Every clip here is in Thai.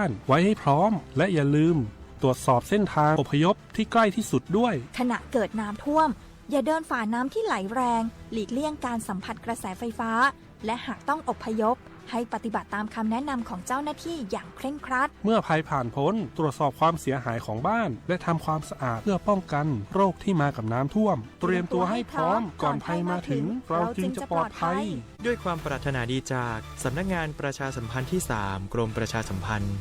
านไว้ให้พร้อม และอย่าลืม ตรวจสอบเส้นทางอพยพที่ใกล้ที่สุดด้วย ขณะเกิดน้ำท่วม อย่าเดินฝ่าน้ำที่ไหลแรง หลีกเลี่ยงการสัมผัสกระแสไฟฟ้า และหากต้องอพยพ ให้ปฏิบัติตามคำแนะนำของเจ้าหน้าที่อย่างเคร่งครัด เมื่อภัยผ่านพ้น ตรวจสอบความเสียหายของบ้าน และทำความสะอาดเพื่อป้องกันโรคที่มากับน้ำท่วม เตรียมตัวให้พร้อมก่อนภัยมาถึง เราจึงจะปลอดภัย ด้วยความปรารถนาดีจากสำนักงานประชาสัมพันธ์ที่ 3 กรมประชาสัมพันธ์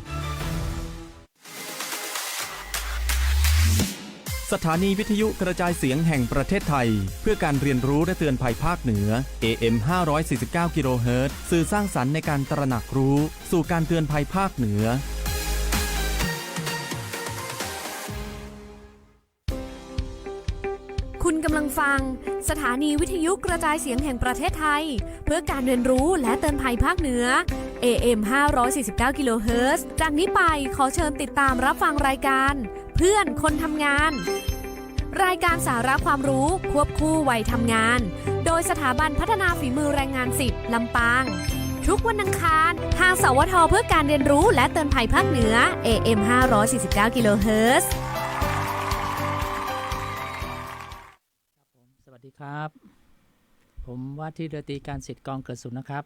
สถานีวิทยุกระจายเสียงแห่งประเทศไทย เพื่อการเรียนรู้และเตือนภัยภาคเหนือ AM 549กิโลเฮิรตซ์สื่อสร้างสรรค์ในการตระหนักรู้ สู่การเตือนภัยภาคเหนือ คุณกำลังฟัง สถานีวิทยุกระจายเสียงแห่งประเทศไทย เพื่อการเรียนรู้และเตือนภัยภาคเหนือ AM 549กิโลเฮิรตซ์จากนี้ไปขอเชิญติดตามรับฟังรายการ พื่อนคนทำงาน รายการสาระความรู้ควบคู่วัยทำงาน โดยสถาบันพัฒนาฝีมือแรงงาน10ลำปาง ทุกวันอังคารทางสวทเพื่อการเรียนรู้และเตือนภัยภาคเหนือ AM 549กิโลเฮิรตซ์สวัสดีครับ ผมว่าที่เรือตรีการสิทธิ์กองเกิดสุนนะครับ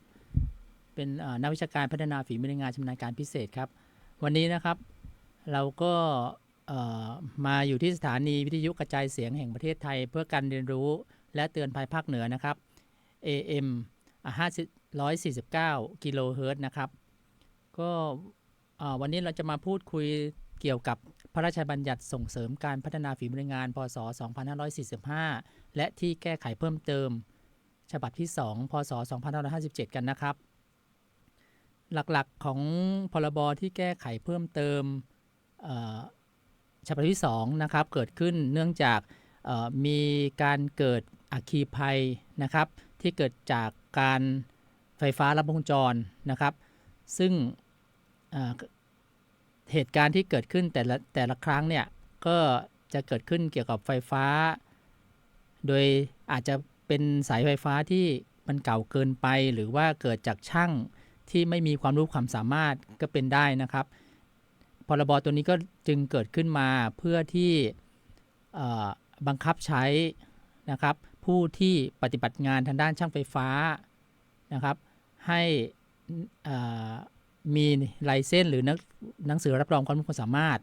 เป็นนักวิชาการพัฒนาฝีมือแรงงานชำนาญการพิเศษครับ วันนี้นะครับเราก็ มาอยู่ที่สถานีวิทยุกระจายเสียงแห่งประเทศไทย เพื่อการเรียนรู้และเตือนภัยภาคเหนือนะครับ AM อะ5 149กิโลเฮิรตซ์นะครับ ก็วันนี้เราจะมาพูดคุยเกี่ยวกับพระราชบัญญัติส่งเสริมการพัฒนาฝีมืองาน พศ 2545 และที่แก้ไขเพิ่มเติม ฉบับที่ 2 พศ 2557 กันนะครับ หลักๆของพรบที่แก้ไขเพิ่มเติมเฉบับที่2นะครับเกิดขึ้นเนื่องจากมีการเกิดอัคคีภัยนะครับที่เกิดจากการไฟฟ้าลัดวงจรนะครับ ซึ่งเหตุการณ์ที่เกิดขึ้นแต่ละแต่ละครั้งเนี่ยก็จะเกิดขึ้นเกี่ยวกับไฟฟ้า โดยอาจจะเป็นสายไฟฟ้าที่มันเก่าเกินไป หรือว่าเกิดจากช่างที่ไม่มีความรู้ความสามารถก็เป็นได้นะครับ พรบตัวนี้ก็จึงเกิดขึ้นมาเพื่อที่บังคับใช้นะครับผู้ที่ปฏิบัติงานทางด้านช่างไฟฟ้านะครับให้มีไลเซนส์หรือหนังหนังสือรับรองความรู้ความสามารถ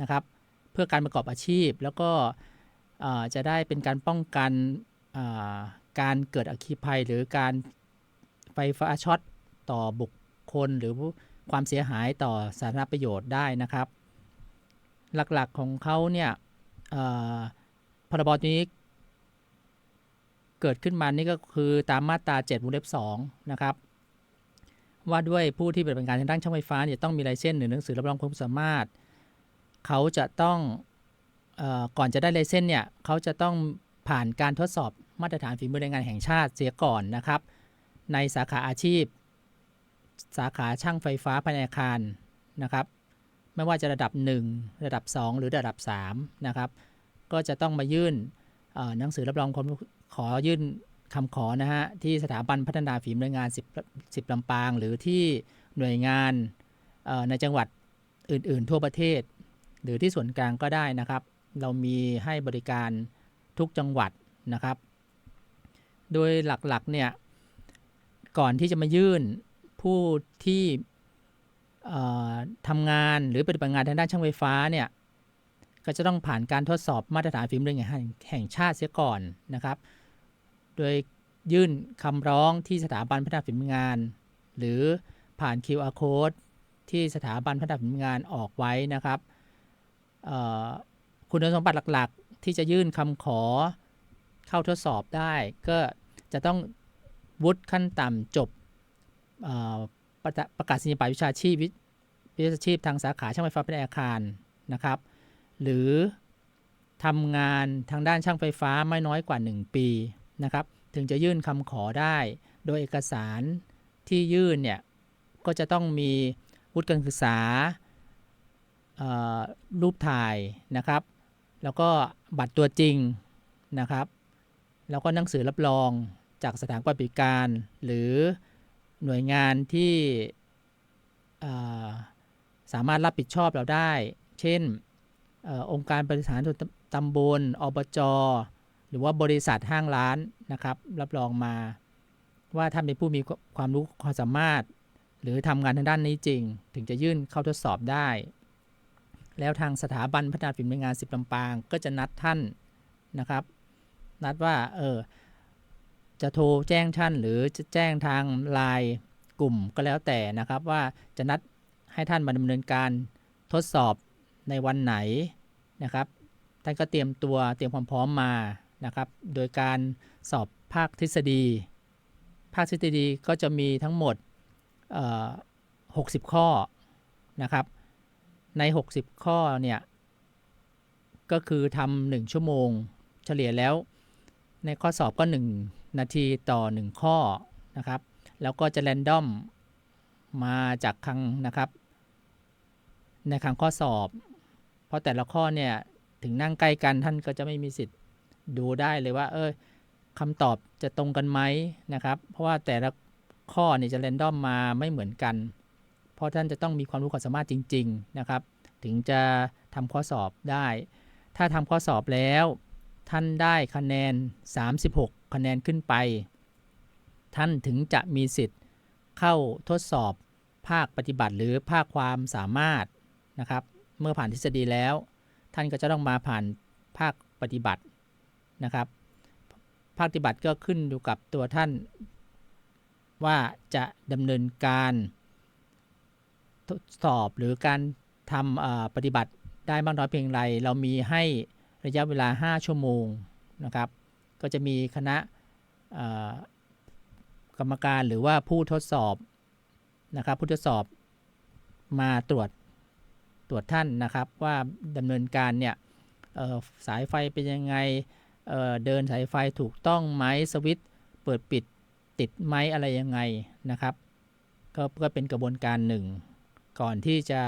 นะครับเพื่อการประกอบอาชีพ แล้วก็จะได้เป็นการป้องกันการเกิดอัคคีภัย หรือการไฟฟ้าช็อตต่อบุคคลหรือ ความเสียหายต่อสาธารณประโยชน์ได้นะครับ หลักๆของเขาเนี่ยพรบนี้เกิดขึ้นมานี่ก็คือตามมาตรา7วงเล็บ2นะครับ ว่าด้วยผู้ที่ปฏิบัติงานทางด้านช่างไฟฟ้าเนี่ยต้องมีลเซนส์หรือหนังสือรับรองความสามารถ เขาจะต้องออก่อนจะได้ลเซนส์เนี่ยเขาจะต้องผ่านการทดสอบมาตรฐานฝีมือแรงงานแห่งชาติเสียก่อนนะครับ ในสาขาอาชีพ สาขาช่างไฟฟ้าภายในอาคารนะครับ ไม่ว่าจะระดับ 1 ระดับ 2 หรือระดับ3นะครับก็จะต้องมายื่นหนังสือรับรองความขอยื่นคำขอนะฮะที่สถาบันพัฒนาฝีมืองาน 10 10ลำปาง หรือที่หน่วยงานในจังหวัดอื่น ๆ ทั่วประเทศ หรือที่ส่วนกลางก็ได้นะครับ เรามีให้บริการทุกจังหวัดนะครับ โดยหลักๆเนี่ยก่อนที่จะมายื่น ผู้ที่ทำงานหรือปฏิบัติงานทางด้านช่างไฟฟ้าเนี่ยก็จะต้องผ่านการทดสอบมาตรฐานฝีมือแรงงแห่งชาติเสียก่อนนะครับ โดยยื่นคำร้องที่สถาบันพัฒนาฝีมืองาน หรือผ่าน QR code ที่สถาบันพัฒนาฝีมืองานออกไว้นะครับคุณสมบัติหลักๆ ที่จะยื่นคำขอเข้าทดสอบได้ ก็จะต้องวุฒิขั้นต่ำจบ ประกาศประกาศนียบัตรวิชาชีพวิวิชาชีพทางสาขาช่างไฟฟ้าภายในอาคารนะครับ หรือทำงานทางด้านช่างไฟฟ้าไม่น้อยกว่า 1 ปีนะครับ ถึงจะยื่นคำขอได้ โดยเอกสารที่ยื่นเนี่ยก็จะต้องมีวุฒิการศึกษารูปถ่ายนะครับ แล้วก็บัตรตัวจริงนะครับ แล้วก็หนังสือรับรองจากสถานบริการ หรือ หน่วยงานที่สามารถรับผิดชอบเราได้ เช่นออองค์การบริหารส่วนตำบล อบจ หรือว่าบริษัทห้างร้านนะครับ รับรองมาว่าท่านเป็นผู้มีความรู้ความสามารถ หรือทำงานทางด้านนี้จริง ถึงจะยื่นเข้าทดสอบได้ แล้วทางสถาบันพัฒนาฝีมืองานสิบลำปาง ก็จะนัดท่านนะครับ นัดว่าเออ จะโทรแจ้งท่านหรือจะแจ้งทางไลน์กลุ่มก็แล้วแต่นะครับ ว่าจะนัดให้ท่านมาดำเนินการทดสอบในวันไหนนะครับ ท่านก็เตรียมตัวเตรียมความพร้อมมานะครับ โดยการสอบภาคทฤษฎี ภาคทฤษฎีก็จะมีทั้งหมด 60 ข้อนะครับ ใน 60 ข้อเนี่ยก็คือทำหนึ่งชั่วโมง เฉลี่ยแล้วในข้อสอบก็ 1 นาทีต่อ 1 ข้อนะครับ แล้วก็จะแรนดอมมาจากครั้งนะครับ ในครั้งข้อสอบ เพราะแต่ละข้อเนี่ยถึงนั่งใกล้กันท่านก็จะไม่มีสิทธิ์ดูได้เลยว่า เออคำตอบจะตรงกันไหมนะครับ เพราะว่าแต่ละข้อเนี่ยจะแรนดอมมาไม่เหมือนกัน เพราะท่านจะต้องมีความรู้ความสามารถจริง ๆนะครับ ถึงจะทำข้อสอบได้ ถ้าทำข้อสอบแล้ว ท่านได้คะแนน 36 คะแนนขึ้นไป ท่านถึงจะมีสิทธิ์เข้าทดสอบภาคปฏิบัติหรือภาคความสามารถนะครับ เมื่อผ่านทฤษฎีแล้ว ท่านก็จะต้องมาผ่านภาคปฏิบัตินะครับ ภาคปฏิบัติก็ขึ้นอยู่กับตัวท่าน ว่าจะดำเนินการทดสอบหรือการทำปฏิบัติได้มากน้อยเพียงไร เรามีให้ระยะเวลา 5 ชั่วโมงนะครับ ก็จะมีคณะกรรมการหรือว่าผู้ทดสอบนะครับผู้ทดสอบมาตรวจตรวจท่านนะครับ ว่าดำเนินการเนี่ยสายไฟเป็นยังไงเเดินสายไฟถูกต้องไหมสวิตช์เปิดปิดติดไหมอะไรยังไงนะครับก็ก็เป็นกระบวนการหนึ่ง ก่อนที่จะ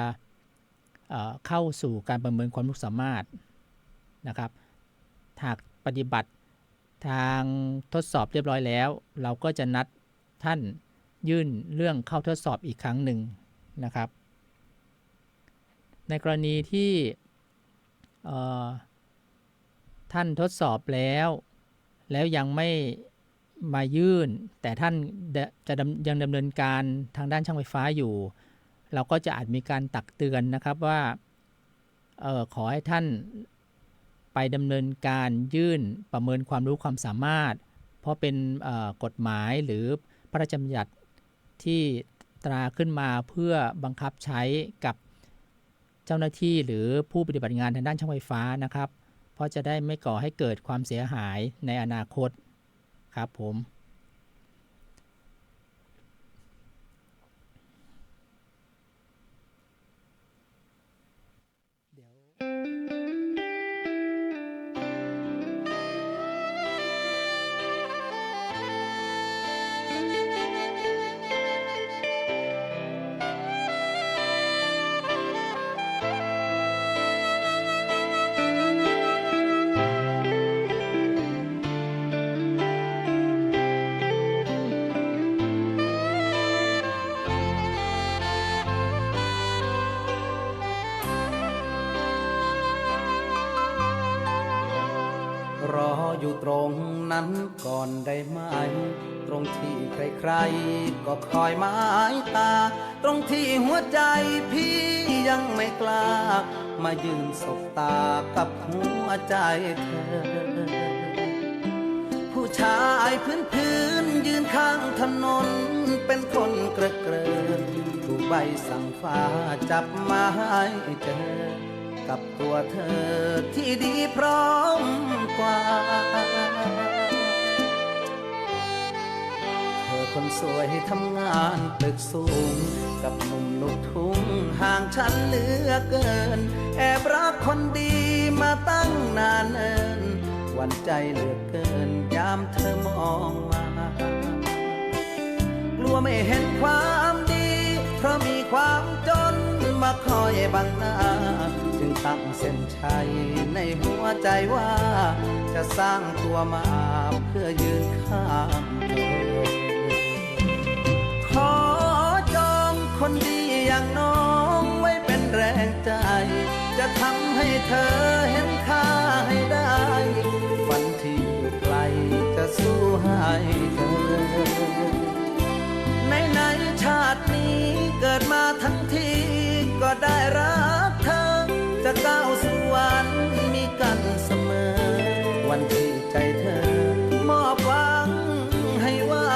เเข้าสู่การประเมินความรู้สามารถนะครับหากปฏิบัติ ทางทดสอบเรียบร้อยแล้ว เราก็จะนัดท่านยื่นเรื่องเข้าทดสอบอีกครั้งหนึ่งนะครับ ในกรณีที่ท่านทดสอบแล้ว แล้วยังไม่มายื่น แต่ท่านจะยังดำเนินการทางด้านช่างไฟฟ้าอยู่ เราก็จะอาจมีการตักเตือนนะครับว่าออขอให้ท่าน ไปดำเนินการยื่นประเมินความรู้ความสามารถ เพราะเป็นกฎหมายหรือพระราชบัญญัติที่ตราขึ้นมาเพื่อบังคับใช้กับเจ้าหน้าที่หรือผู้ปฏิบัติงานทางด้านช่างไฟฟ้านะครับ เพราะจะได้ไม่ก่อให้เกิดความเสียหายในอนาคตครับผม ตรงนั้นก่อนได้ไหม ตรงที่ใครๆก็คอยหมายตา ตรงที่หัวใจพี่ยังไม่กล้า มายืนสบตากับหัวใจเธอ ผู้ชายพื้นพื้นๆยืนข้างถนน เป็นคนเกระเกรินถูกใบสั่งฟ้าจับมาให้เจอ กับตัวเธอที่ดีพร้อมกว่า เธอคนสวยทำงานตึกสูง กับหนุ่มลูกทุ่งห่างฉันเหลือเกิน แอบรักคนดีมาตั้งนานเนินหวันใจเหลือเกินยามเธอมองมา กลัวไม่เห็นความดี เพราะมีความจนมาคอยบังหน้า ตั้งเส้นชัยในหัวใจว่า จะสร้างตัวมาเพื่อยืนข้างเธอขอจองคนดีอย่างน้องไว้เป็นแรงใจ จะทำให้เธอเห็นค่าให้ได้วันที่อยู่ไกลจะสู้ให้เธอในในชาตินี้เกิดมาทั้งทีก็ได้รัก จะก้าวสู่วันมีกันเสมอ วันที่ใจเธอ มอบหวังให้ว่า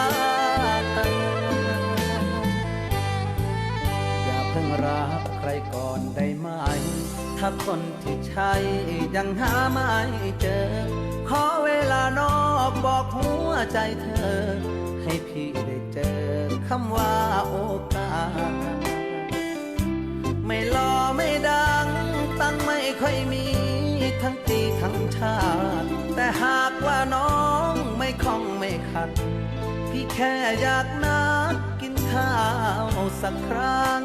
อย่าเพิ่งรักใครก่อนได้ไหม ถ้าคนที่ใช่ยังหาไม่เจอ ขอเวลานอกบอกหัวใจเธอ ให้พี่ได้เจอคำว่าโอกาส ไม่หล่อไม่ดัง ตั้งไม่ค่อยมี ทั้งตีทั้งชาติแต่หากว่าน้องไม่คล่องไม่ขัด พี่แค่อยากนัดกินข้าวสักครั้ง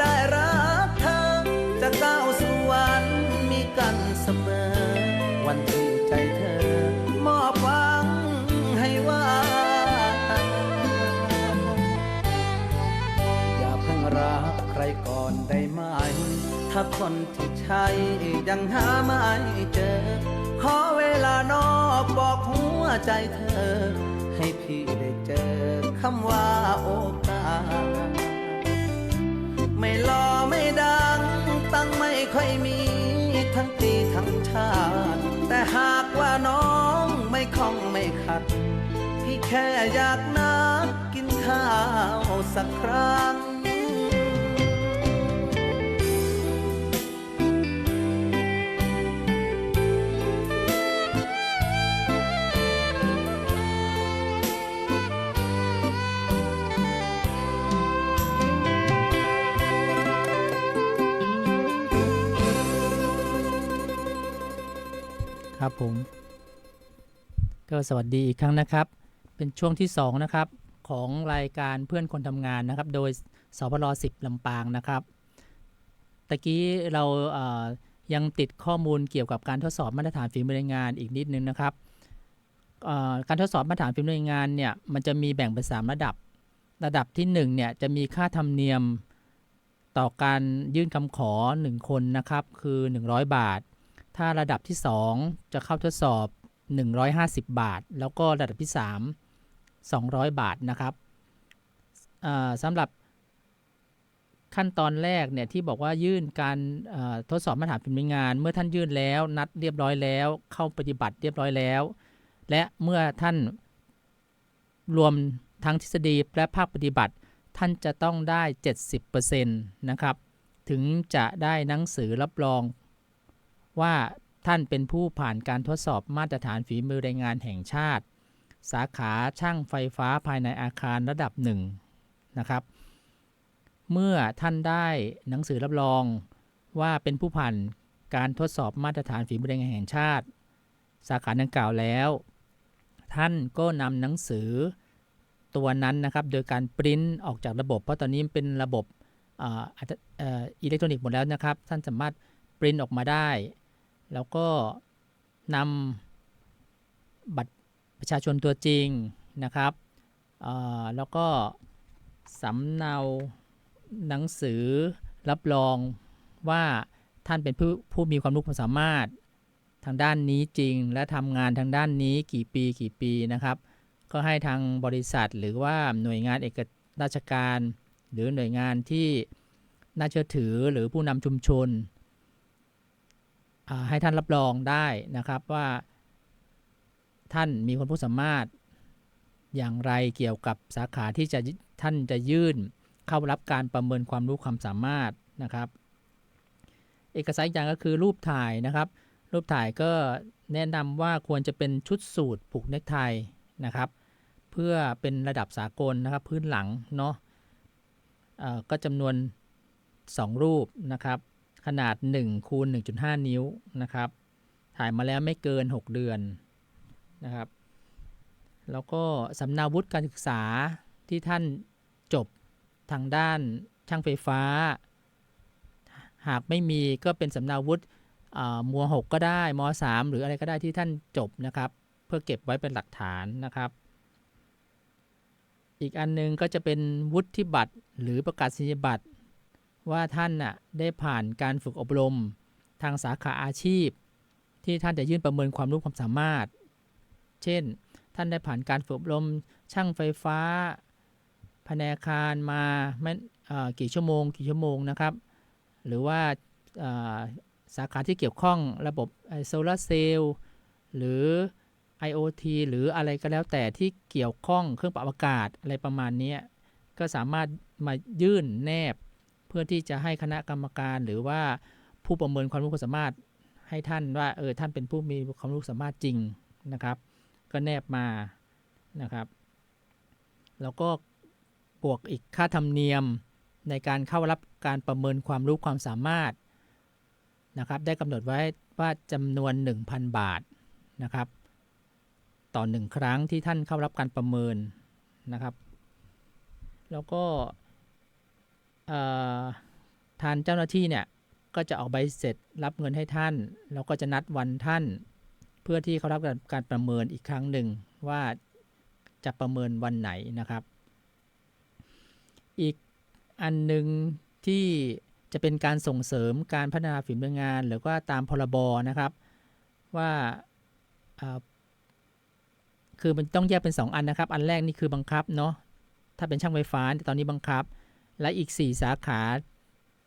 ได้รักเธอ จะก้าวสู่วันมีกันเสมอ วันที่ใจเธอ มอบหวังให้ว่า อย่าเพิ่งรักใครก่อนได้ไหม ถ้าคนที่ใช่ยังหาไม่เจอ ขอเวลานอกบอกหัวใจเธอ ให้พี่ได้เจอคำว่าโอกาส ไม่หล่อไม่ดัง ตั้งไม่ค่อยมี ทั้งปีทั้งชาติ แต่หากว่าน้องไม่คล่องไม่ขัด พี่แค่อยากนักกินข้าวสักครั้ง ครับผม ก็สวัสดีอีกครั้งนะครับ เป็นช่วงที่ 2 นะครับ ของรายการเพื่อนคนทำงานนะครับ โดยสพล10ลำปางนะครับตะกี้เราเอ่อยังติดข้อมูลเกี่ยวกับการทดสอบมาตรฐานฝีมือแรงงานอีกนิดนึงนะครับการทดสอบมาตรฐานฝีมือแรงงานเนี่ยมันจะมีแบ่งเป็น 3 ระดับ ระดับที่1เนี่ยจะมีค่าธรรมเนียมต่อการยื่นคำขอ 1 คนนะครับคือ 100 บาท ถ้าระดับที่ 2 จะเข้าทดสอบ 150 บาท แล้วก็ระดับที่ 3 200 บาทนะครับสำหรับขั้นตอนแรกเนี่ยที่บอกว่ายื่นการทดสอบมาตรฐานฝีมืองาน เมื่อท่านยื่นแล้ว นัดเรียบร้อยแล้ว เข้าปฏิบัติเรียบร้อยแล้ว และเมื่อท่านรวมทั้งทฤษฎีและภาคปฏิบัติ ท่านจะต้องได้ 70%นะครับ ถึงจะได้หนังสือรับรอง ว่าท่านเป็นผู้ผ่านการทดสอบมาตรฐานฝีมือแรงงานแห่งชาติ สาขาช่างไฟฟ้าภายในอาคารระดับหนึ่งนะครับ เมื่อท่านได้หนังสือรับรองว่าเป็นผู้ผ่านการทดสอบมาตรฐานฝีมือแรงงานแห่งชาติ สาขาดังกล่าวแล้ว ท่านก็นำหนังสือตัวนั้นนะครับ โดยการปริ้นออกจากระบบ เพราะตอนนี้เป็นระบบอ่าอิเล็กทรอนิกส์หมดแล้วนะครับ ท่านสามารถปริ้นออกมาได้ แล้วก็นำบัตรประชาชนตัวจริงนะครับแล้วก็สำเนาหนังสือรับรองว่าท่านเป็นผู้ผู้มีความรู้ความสามารถทางด้านนี้จริง และทำงานทางด้านนี้กี่ปีกี่ปีนะครับ ก็ให้ทางบริษัทหรือว่าหน่วยงานเอกราชการ หรือหน่วยงานที่น่าเชื่อถือหรือผู้นำชุมชน ให้ท่านรับรองได้นะครับว่า ท่านมีความรู้สามารถอย่างไรเกี่ยวกับสาขาที่จะท่านจะยื่นเข้ารับการประเมินความรู้ความสามารถนะครับ เอกสารอย่างก็คือรูปถ่ายนะครับ รูปถ่ายก็แนะนำว่าควรจะเป็นชุดสูทผูกเนคไทนะครับ เพื่อเป็นระดับสากลนะครับพื้นหลังเนาะก็จำนวน 2 รูปนะครับ ขนาด1คูณ1.5 นิ้วนะครับ ถ่ายมาแล้วไม่เกิน 6 เดือนนะครับ แล้วก็สำเนาวุฒิการศึกษาที่ท่านจบทางด้านช่างไฟฟ้า หากไม่มีก็เป็นสำเนาวุฒิอ่ามหกก็ได้มสามหรืออะไรก็ได้ที่ท่านจบนะครับ เพื่อเก็บไว้เป็นหลักฐานนะครับ อีกอันหนึงก็จะเป็นวุฒิบัตรหรือประกาศนียบัตร ว่าท่านน่ะได้ผ่านการฝึกอบรม ทางสาขาอาชีพ ที่ท่านจะยื่นประเมินความรู้ความสามารถ เช่น ท่านได้ผ่านการฝึกอบรม ช่างไฟฟ้าแผนกาคารมาไม่กี่ชั่วโมง กี่ชั่วโมงนะครับ หรือว่าสาขาที่เกี่ยวข้องระบบโซลาร์เซลล์หรือ IoT หรืออะไรก็แล้วแต่ที่เกี่ยวข้องเครื่องปรับอากาศอะไรประมาณนี้ก็สามารถมายื่นแนบ พื่อที่จะให้คณะกรรมการหรือว่าผู้ประเมินความรู้ความสามารถให้ท่านว่าเออท่านเป็นผู้มีความรู้ความสามารถจริงนะครับ ก็แนบมานะครับ แล้วก็บวกอีกค่าธรรมเนียมในการเข้ารับการประเมินความรู้ความสามารถนะครับ ได้กำหนดไว้ว่าจำนวน 1,000 บาทนะครับ ต่อหนึ่งครั้งที่ท่านเข้ารับการประเมินนะครับ แล้วก็ ทานเจ้าหน้าที่เนี่ยก็จะออกใบเสร็จรับเงินให้ท่าน แล้วก็จะนัดวันท่าน เพื่อที่เขารับการการประเมินอีกครั้งหนึ่งว่าจะประเมินวันไหนนะครับ อีกอันหนึ่งที่จะเป็นการส่งเสริมการพัฒนาฝีมืองาน หรือว่าตามพรบนะครับ ว่าอ่าคือมันต้องแยกเป็น 2 อันนะครับ อันแรกนี่คือบังคับเนาะถ้าเป็นช่างไฟฟ้าตอนนี้บังคับ และอีก 4 สาขา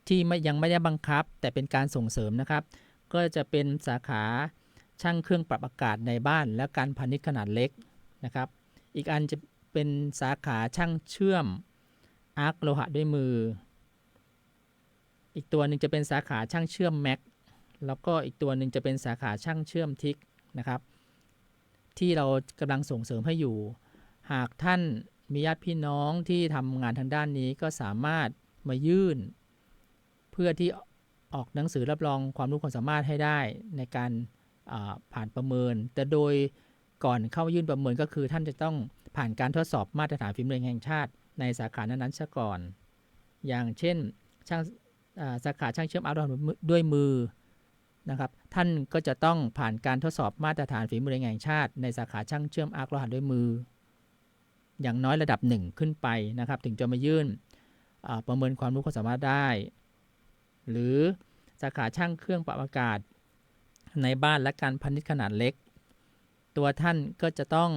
ที่ไม่ยังไม่ได้บังคับ แต่เป็นการส่งเสริมนะครับ ก็จะเป็นสาขาช่างเครื่องปรับอากาศในบ้าน และการพาณิชย์ขนาดเล็กนะครับ อีกอันจะเป็นสาขาช่างเชื่อมอาร์คโลหะด้วยมือ อีกตัวหนึ่งจะเป็นสาขาช่างเชื่อมแม็กแล้วก็อีกตัวหนึ่งจะเป็นสาขาช่างเชื่อมทิกนะครับ ที่เรากำลังส่งเสริมให้อยู่ หากท่าน มีญาติพี่น้องที่ทำงานทางด้านนี้ก็สามารถมายื่น เพื่อที่ออกหนังสือรับรองความรู้ความสามารถให้ได้ในการผ่านประเมิน แต่โดยก่อนเข้ายื่นประเมินก็คือ ท่านจะต้องผ่านการทดสอบมาตรฐานฝีมือแห่งชาติ ในสาขานั้นๆซะก่อน อย่างเช่นช่างสาขาช่างเชื่อมอาร์ตด้วยมือนะครับ ท่านก็จะต้องผ่านการทดสอบมาตรฐานฝีมือแห่งานชาติ ในสาขาช่างเชื่อมอาร์ตโลหะด้วยมือ อย่างน้อยระดับหนึ่งขึ้นไปนะครับ ถึงจะมายื่นประเมินความรู้ความสามารถได้ หรือสาขาช่างเครื่องปรับอากาศ ในบ้านและการพาณิชย์ขนาดเล็ก ตัวท่านก็จะต้อง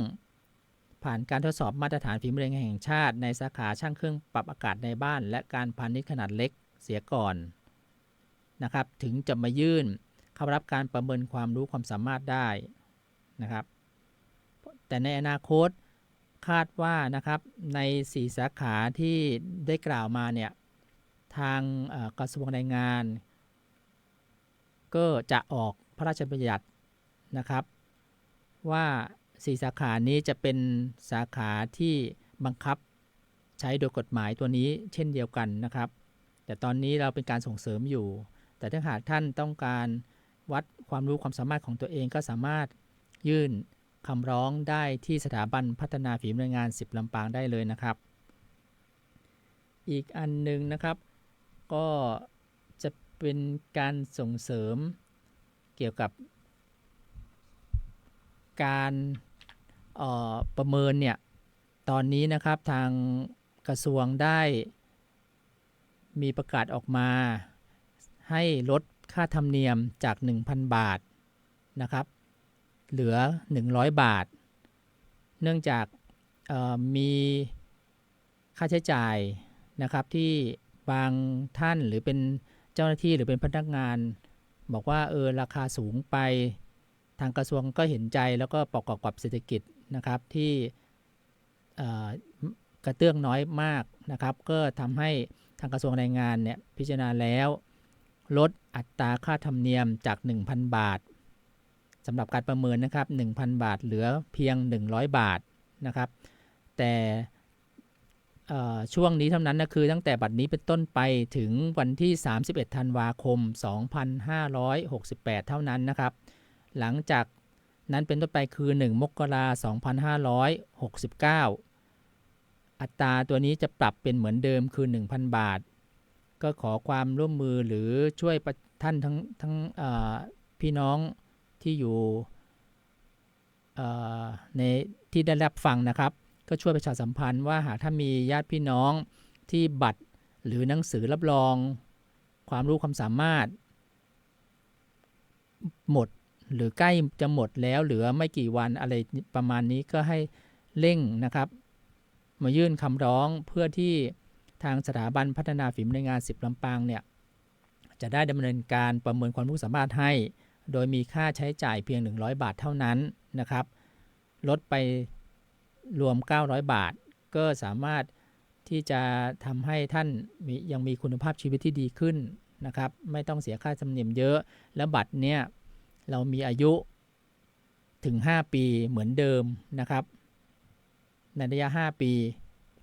ผ่านการทดสอบมาตรฐานฝีมือแห่งชาติ ในสาขาช่างเครื่องปรับอากาศในบ้าน และการพาณิชย์ขนาดเล็กเสียก่อนนะครับ ถึงจะมายื่นเข้ารับการประเมินความรู้ความสามารถได้นะครับ แต่ในอนาคต คาดว่านะครับใน4สาขาที่ได้กล่าวมาเนี่ยทางกระทรวงแรงงาน ก็จะออกพระราชบัญญัตินะครับ ว่า4สาขานี้จะเป็นสาขาที่บังคับใช้โดยกฎหมายตัวนี้เช่นเดียวกันนะครับ แต่ตอนนี้เราเป็นการส่งเสริมอยู่ แต่ถ้าหากท่านต้องการวัดความรู้ความสามารถของตัวเองก็สามารถยื่น คำร้องได้ที่สถาบันพัฒนาฝีมืองาน 10ลำปางได้เลยนะครับ อีกอันหนึ่งนะครับ ก็จะเป็นการส่งเสริมเกี่ยวกับการออประเมินเนี่ย ตอนนี้นะครับทางกระทรวงได้มีประกาศออกมา ให้ลดค่าธรรมเนียมจาก 1,000 บาทนะครับ เหลือ 100 บาท เนื่องจากมีค่าใช้จ่ายนะครับที่บางท่านหรือเป็นเจ้าหน้าที่หรือเป็นพนักงาน บอกว่าเออราคาสูงไปทางกระทรวงก็เห็นใจแล้วก็ประกอบกับเศรษฐกิจนะครับที่กระเตื้องน้อยมากนะครับ ก็ทำให้ทางกระทรวงแรงงานเนี่ยพิจารณาแล้ว ลดอัตราค่าธรรมเนียมจาก 1,000 บาท สำหรับการประเมินนะครับ 1,000 บาทเหลือเพียง 100 บาทนะครับ แต่ช่วงนี้เท่านั้นนะคือตั้งแต่บัดนี้เป็นต้นไปถึงวันที่ 31 ธันวาคม 2568 เท่านั้นนะครับ หลังจากนั้นเป็นต้นไปคือ 1 มกราคม 2569 อัตราตัวนี้จะปรับเป็นเหมือนเดิมคือ 1,000 บาท ก็ขอความร่วมมือหรือช่วยท่านทั้งทั้งพี่น้อง ที่อยู่ในที่ได้รับฟังนะครับ ก็ช่วยประชาสัมพันธ์ว่าหากถ้ามีญาติพี่น้องที่บัตรหรือหนังสือรับรอง ความรู้ความสามารถ หมดหรือใกล้จะหมดแล้วเหลือไม่กี่วันอะไรประมาณนี้ก็ให้เร่งนะครับ มายื่นคำร้องเพื่อที่ทางสถาบันพัฒนาฝีมือแรงงาน10ลำปางเนี่ยจะได้ดำเนินการประเมินความรู้สามารถให้ โดยมีค่าใช้จ่ายเพียง 100 บาทเท่านั้นนะครับ ลดไปรวม 900 บาท ก็สามารถที่จะทำให้ท่านยังมีคุณภาพชีวิตที่ดีขึ้นนะครับ ไม่ต้องเสียค่าธรรมเนียมเยอะ และบัตรเนี่ยเรามีอายุถึง 5 ปีเหมือนเดิมนะครับ ในระยะ 5 ปี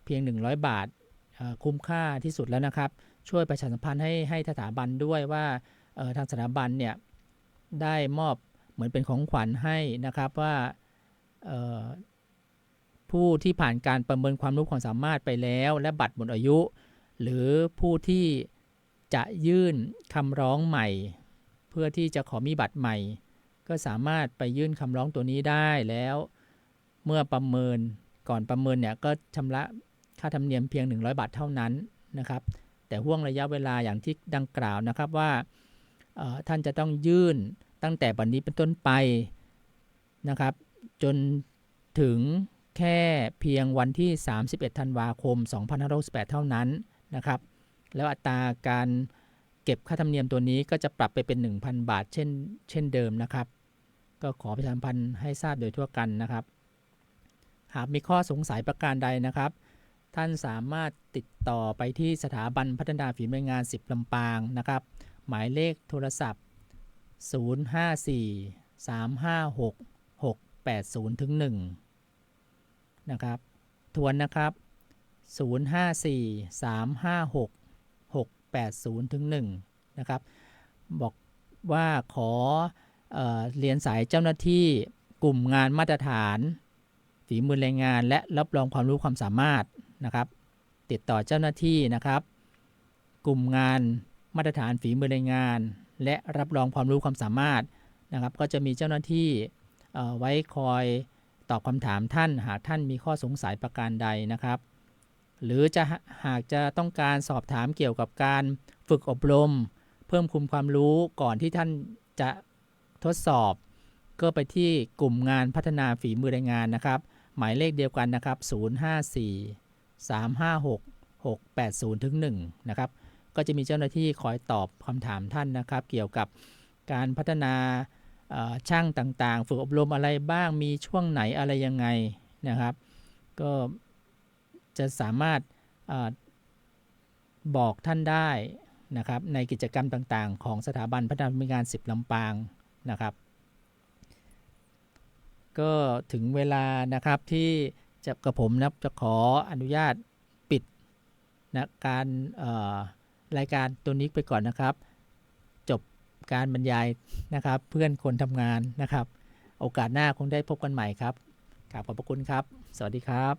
เพียง 100 บาทเอ่อคุ้มค่าที่สุดแล้วนะครับ ช่วยประชาสัมพันธ์ให้ให้สถาบันด้วยว่าทางสถาบันเนี่ย ได้มอบเหมือนเป็นของขวัญให้นะครับว่าผู้ที่ผ่านการประเมินความรู้ความสามารถไปแล้ว และบัตรหมดอายุ หรือผู้ที่จะยื่นคำร้องใหม่ เพื่อที่จะขอมีบัตรใหม่ ก็สามารถไปยื่นคำร้องตัวนี้ได้แล้ว เมื่อประเมินก่อนประเมินเนี่ยก็ชำระค่าธรรมเนียมเพียง 100 บาทเท่านั้นนะครับ แต่ห่วงระยะเวลาอย่างที่ดังกล่าวนะครับว่า ท่านจะต้องยื่นตั้งแต่บัดนนี้เป็นต้นไปนะครับ จนถึงแค่เพียงวันที่ 31 ธันวาคม 2568 เท่านั้นนะครับ แล้วอัตราการเก็บค่าธรรมเนียมตัวนี้ก็จะปรับไปเป็น 1,000 บาทเช่นเช่นเดิมนะครับ ก็ขอประชาสัมพันธ์ให้ทราบโดยทั่วกันนะครับ หากมีข้อสงสัยประการใดนะครับ ท่านสามารถติดต่อไปที่สถาบันพัฒนาฝีมืองงาน 10ลำปางนะครับ หมายเลขโทรศัพท์ 054 356 680ถึง1นะครับ ทวนนะครับ 054 356 680ถึง1นะครับ บอกว่าขอเออเรียนสายเจ้าหน้าที่กลุ่มงานมาตรฐานฝีมือแรงงาน และรับรองความรู้ความสามารถนะครับ ติดต่อเจ้าหน้าที่นะครับ กลุ่มงาน มาตรฐานฝีมือแรงงาน และรับรองความรู้ความสามารถนะครับ ก็จะมีเจ้าหน้าที่ไว้คอยตอบคำถามท่าน หากท่านมีข้อสงสัยประการใดนะครับ หรือจะหากจะต้องการสอบถามเกี่ยวกับการฝึกอบรม เพิ่มคุมความรู้ก่อนที่ท่านจะทดสอบ ก็ไปที่กลุ่มงานพัฒนาฝีมือแรงงานนะครับ หมายเลขเดียวกันนะครับ 054 356 680ถึง1นะครับ ก็จะมีเจ้าหน้าที่คอยตอบคำถามท่านนะครับ เกี่ยวกับการพัฒนาช่างต่างๆ ฝึกอบรมอะไรบ้างมีช่วงไหนอะไรยังไงนะครับ ก็จะสามารถอบอกท่านได้นะครับในกิจกรรมต่างๆ ของสถาบันพัฒนาฝีมืองาน10ลำปางนะครับ ก็ถึงเวลานะครับที่จะกับผมนะจะขออนุญาตปิดนะการ รายการตัวนี้ไปก่อนนะครับ จบการบรรยายนะครับ เพื่อนคนทำงานนะครับ โอกาสหน้าคงได้พบกันใหม่ครับกราบขอบพระคุณครับ สวัสดีครับ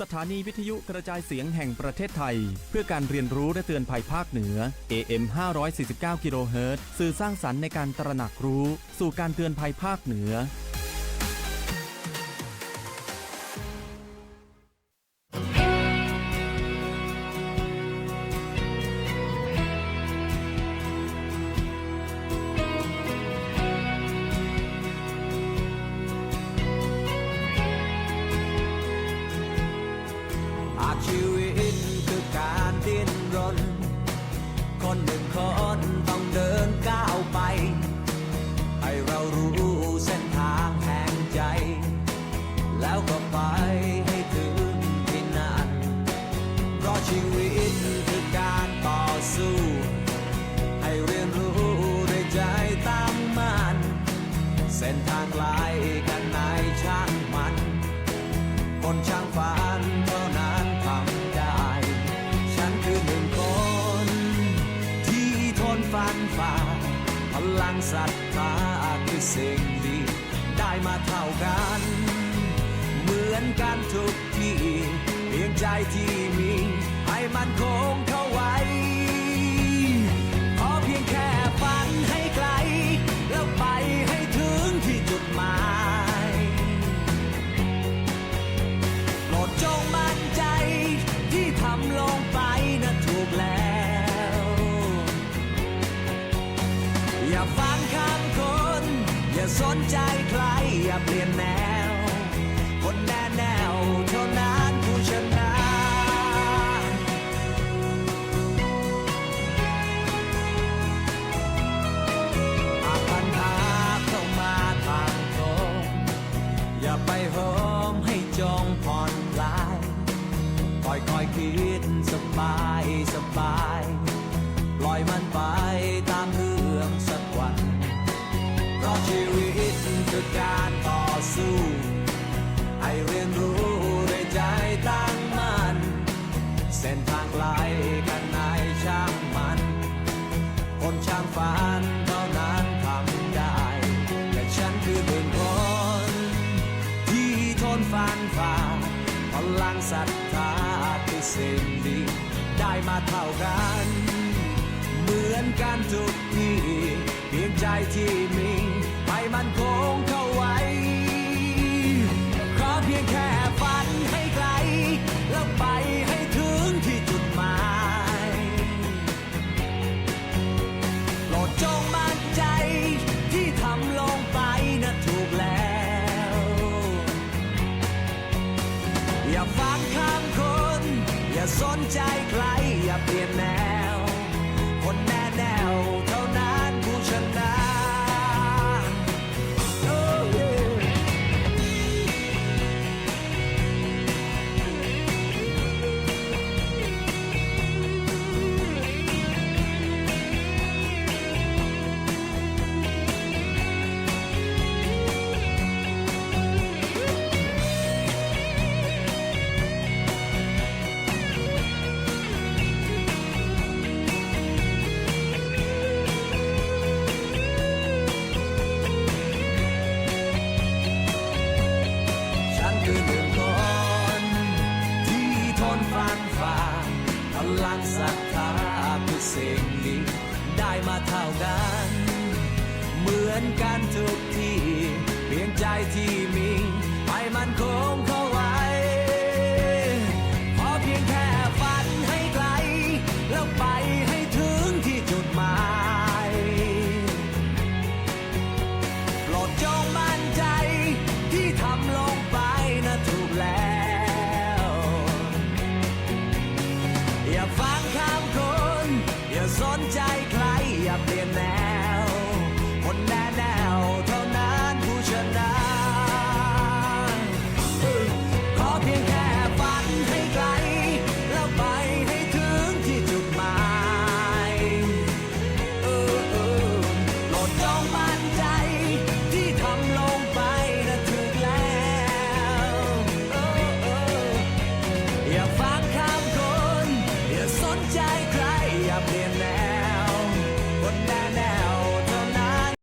สถานีวิทยุกระจายเสียงแห่งประเทศไทย เพื่อการเรียนรู้และเตือนภัยภาคเหนือ AM 549กิโลเฮิรตซ์สื่อสร้างสรรค์ในการตระหนักรู้ สู่การเตือนภัยภาคเหนือ ที่มี ให้มันคงเข้าายสบายปล่อยมันไปตามเรื่องสักวันเพราะชีวิตคือการต่อสู้ให้เรียนรู้ด้วยใจตั้งมั่นเส้นทางไกลกันนายช่างมัน คนช่างฝันเท่านั้นทำได้แต่ฉันคือหนึ่งคนที่ทนฟันฝ่าพลังศรัทธาคือสิ่ง มาเท่ากัน เหมือนกันทุกที่เพียงใจที่มี